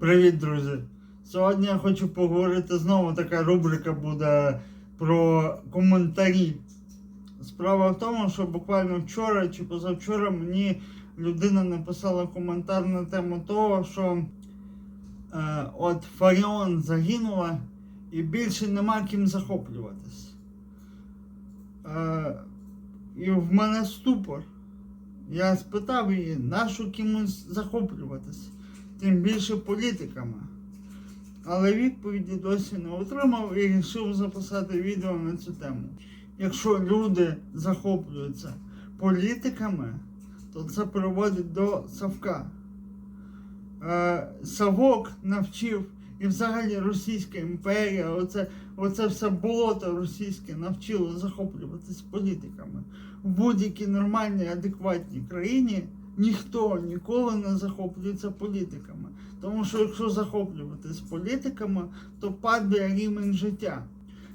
Привіт, друзі! Сьогодні я хочу поговорити знову така рубрика буде про коментарі. Справа в тому, що буквально вчора чи позавчора мені людина написала коментар на тему того, що е, от Фаріон загинула і більше нема ким захоплюватись. Е, і в мене ступор. Я спитав її, нащо кимось захоплюватись, тим більше політиками. Але відповіді досі не отримав і вирішив записати відео на цю тему. Якщо люди захоплюються політиками, то це приводить до Савка. Е, Савок навчив, і взагалі Російська імперія, оце, оце все болото російське навчило захоплюватись політиками. В будь-якій нормальній, адекватній країні ніхто ніколи не захоплюється політиками. Тому що якщо захоплюватись політиками, то падає рівень життя.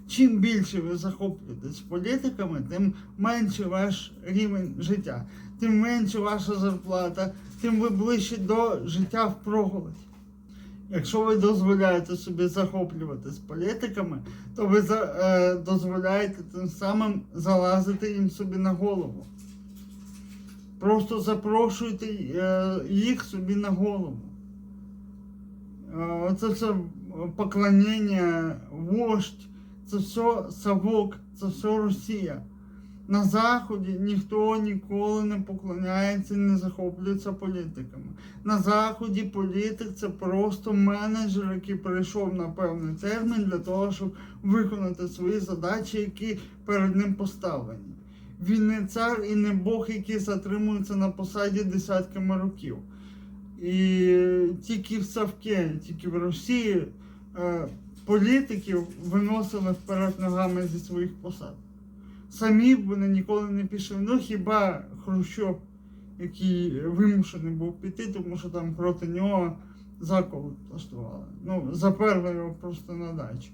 Чим більше ви захоплюєтесь політиками, тим менше ваш рівень життя, тим менше ваша зарплата, тим ви ближче до життя в проголодь. Якщо ви дозволяєте собі захоплюватись політиками, то ви е, дозволяєте тим самим залазити їм собі на голову. Просто запрошуйте е, їх собі на голову. Е, Це все поклонення, вождь, це все Савок, це все Росія. На Заході ніхто ніколи не поклоняється і не захоплюється політиками. На Заході політик це просто менеджер, який прийшов на певний термін для того, щоб виконати свої задачі, які перед ним поставлені. Він не цар і не Бог, який затримується на посаді десятками років. І тільки в Савке, тільки в Росії е, політиків виносили вперед ногами зі своїх посад. Самі вони ніколи не пішли. Ну хіба Хрущов, який вимушений був піти, тому що там проти нього закол влаштували. Ну, заперли його просто на дачі.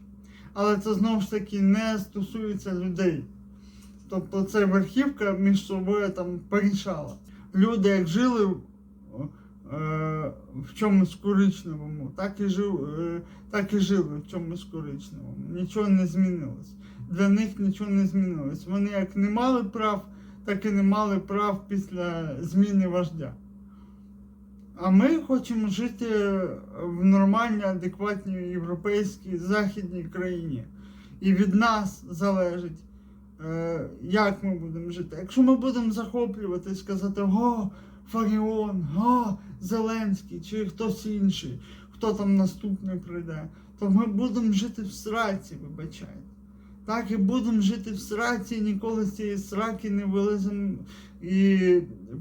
Але це знову ж таки не стосується людей. Тобто це верхівка між собою там порішала. Люди як жили е, в чомусь коричневому, так і, жив, е, так і жили в чомусь коричневому. Нічого не змінилось. Для них нічого не змінилось. Вони як не мали прав, так і не мали прав після зміни вождя. А ми хочемо жити в нормальній, адекватній європейській західній країні. І від нас залежить, як ми будемо жити. Якщо ми будемо захоплюватись, сказати о, Фаріон, о, Зеленський чи хтось інший, хто там наступний прийде, то ми будемо жити в сраці, вибачайте. Так і будемо жити в сраці, ніколи з цієї сраки не вилеземо. І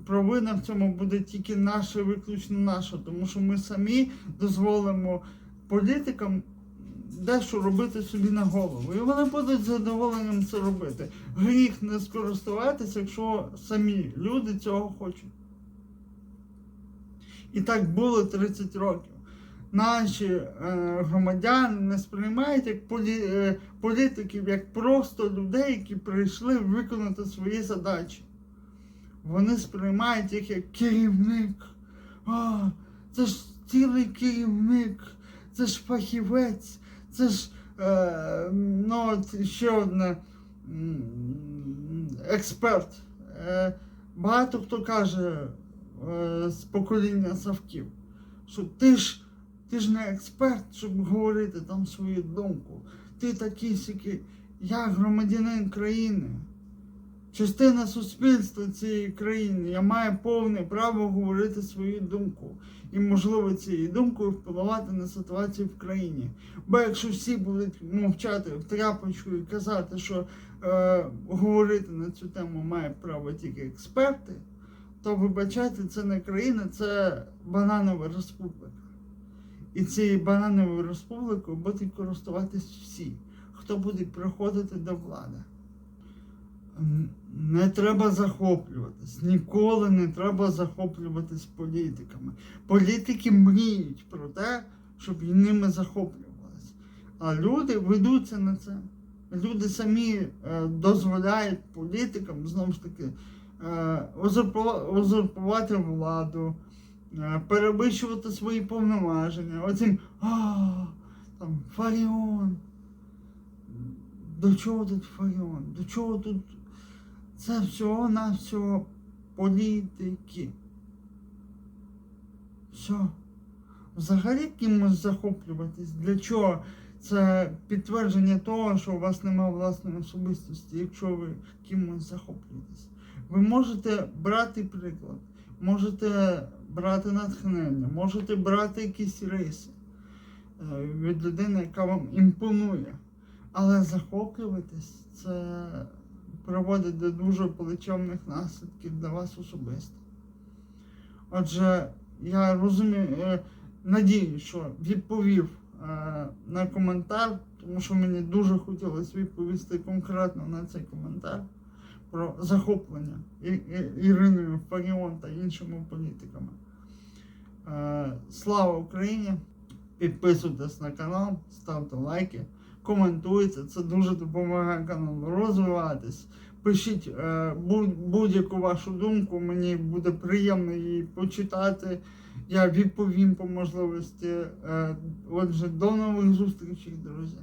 провина в цьому буде тільки наша, виключно наша, тому що ми самі дозволимо політикам дещо робити собі на голову. І вони будуть з задоволенням це робити. Гріх не скористуватися, якщо самі люди цього хочуть. І так було 30 років. Наші е, громадяни не сприймають як полі, е, політиків, як просто людей, які прийшли виконати свої задачі. Вони сприймають їх як керівник. А, це ж цілий керівник, це ж фахівець, це ж е, ну, ще одне експерт. Е, багато хто каже е, з покоління Савків, що ти ж, ти ж не експерт, щоб говорити там свою думку. Ти такий сякий, я громадянин країни, частина суспільства цієї країни. Я маю повне право говорити свою думку. І, можливо, цією думкою впливати на ситуацію в країні. Бо якщо всі будуть мовчати в тряпочку і казати, що е, говорити на цю тему має право тільки експерти, то вибачайте, це не країна, це бананова республіка. І цією банановою республікою будуть користуватись всі, хто буде приходити до влади. Не треба захоплюватись, ніколи не треба захоплюватись політиками. Політики мріють про те, щоб ними захоплювалися. А люди ведуться на це. Люди самі е, дозволяють політикам знову ж таки е, владу, е, перевищувати свої повноваження. Оцим а, там Фаріон. До чого тут Фаріон? До чого тут це всього на всього політики? Все. Взагалі кимось захоплюватись. Для чого? Це підтвердження того, що у вас немає власної особистості, якщо ви кимось захоплюєтесь. Ви можете брати приклад, можете брати натхнення, можете брати якісь риси е, від людини, яка вам імпонує. Але захоплюватись це приводить до дуже плечовних наслідків для вас особисто. Отже, я розумію, е, надію, що відповів е, на коментар, тому що мені дуже хотілося відповісти конкретно на цей коментар про захоплення Іриною Фаріон та іншими політиками. Е, Слава Україні! Підписуйтесь на канал, ставте лайки, коментуйте. Це дуже допомагає каналу розвиватись. Пишіть е, будь- будь-яку вашу думку, мені буде приємно її почитати. Я відповім по можливості. Е, Отже, до нових зустрічей, друзі.